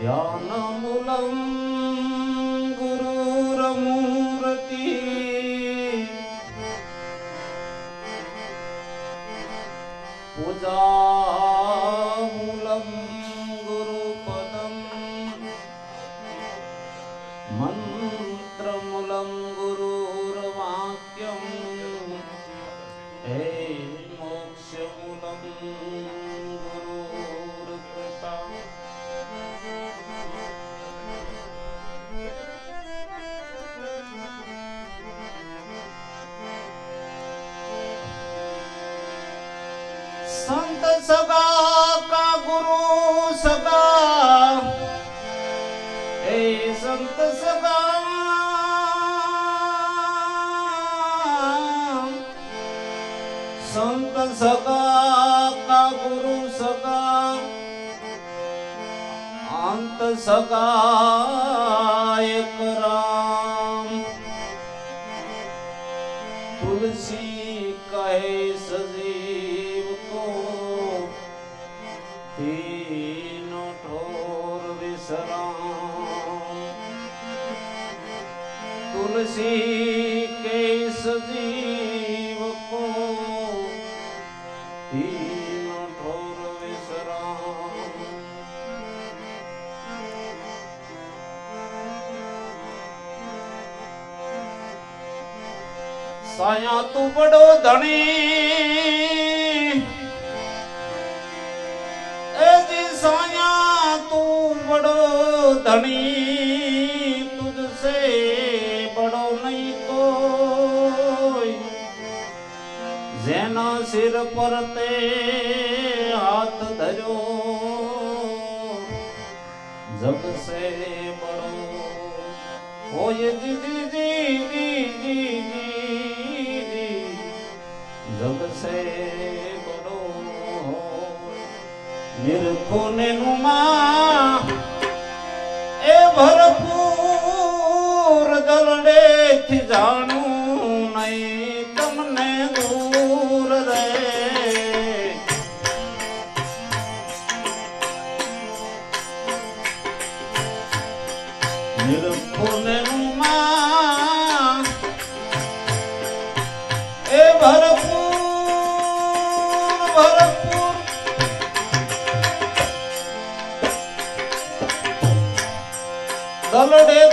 ధ్యానములం గురురమూర్తి పూజాములం గురుపదం మంత్రములం గురురవాక్యం ఏ మోక్షములం ਸਦਾ ਕਾ ਗੁਰੂ ਸਦਾ ਏ ਸੰਤ ਸਦਾ ਸੰਤ ਸਦਾ ਕਾ ਗੁਰੂ ਸਦਾ ਅੰਤ ਸਦਾ ਇਕ ਰਾਮ। ભક્તિનો ઠોર વિસરા. તુલસી કે સજીવ કો. તીનો ઠોર વિસરા. સાયા તું બડો ધણી. ધણી તુજસે બડો નહીં કોઈ. જેના સિર પર તે હાથ ધર્યો જગસે બડો હોય જીજી જીજી જીજી જગસે બડો નિર્ખુને નું મા ભરપૂર દલડેથી જાણું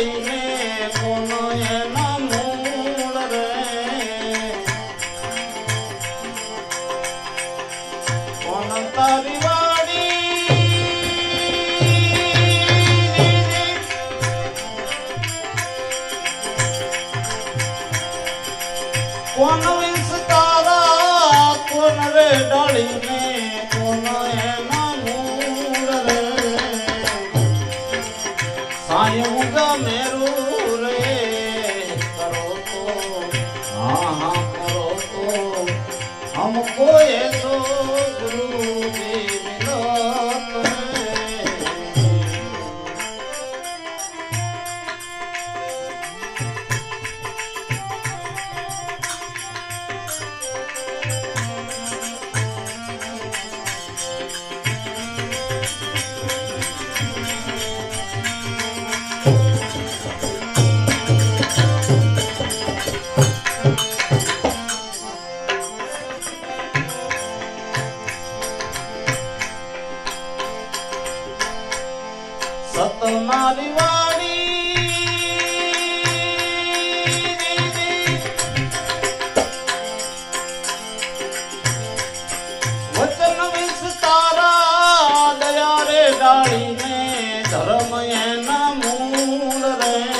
કોણ કોણ તારી કોણ રે ડાળીને? તારી વાણી વચન વિશ તારા દયા રે ડાળીને ધર્મ એના મૂળ રે.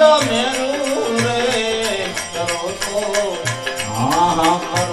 મેરું રે કરો તો હા હા.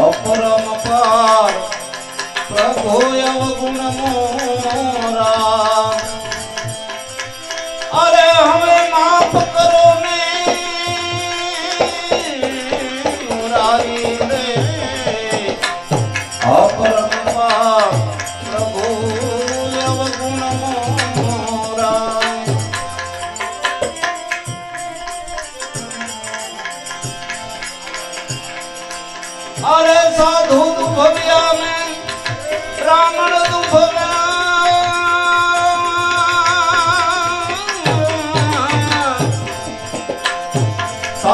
અપરમ પાર પ્રભુ અવગુણ મોરા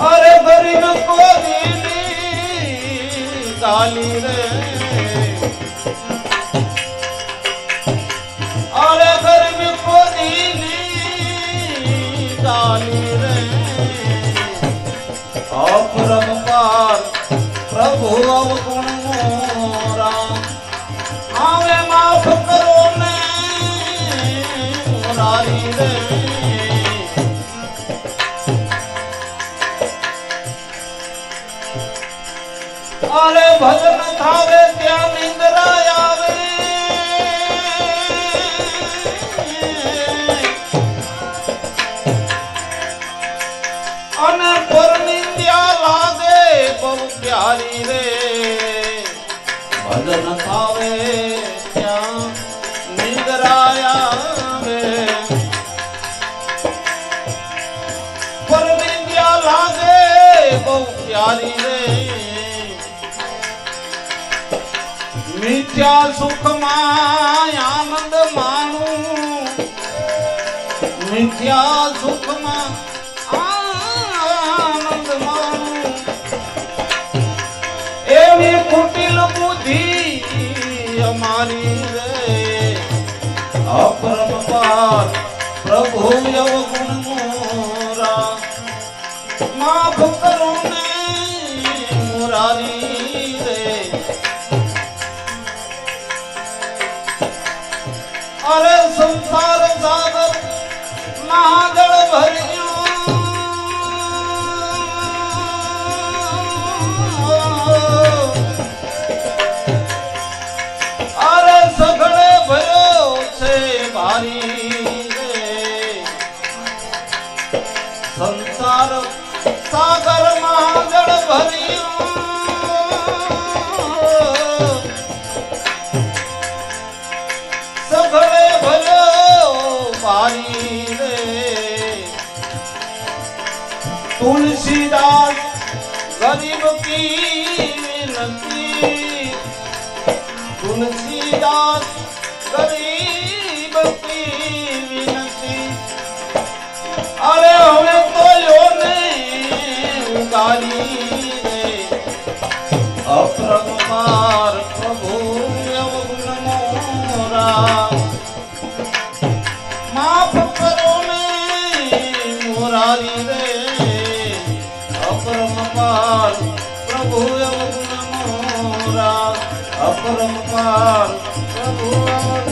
અરે ગરીબ કોદીની ગાલી રે. રે. અપરંપાર પ્રભુ અવગુણ મોરા આવે માફ કરો ને, મુરારી રે. ભજન થાવે ત્યાં નિંદરા આવે. અને પરનિંદ્યા લાગે બહુ પ્યારી રે. ભજન થાવે ત્યાં નિંદ્રા આવે. પરનિંદ્યા લાગે બહુ મિથ્યા સુખમાં આનંદ માણું મિથ્યા સુખમાં આનંદ માણું એવી કુટિલ બુદ્ધિ અમારી રે. અપરંપાર પ્રભુ અવગુણ મોરા. માફ सभ भलो पी तुलसीदार ग़रीब की नदी तुलसीदार અપરમપાર પ્રભુ અવગુણ મોરા અપરમપાર પ્રભુ અવગુણ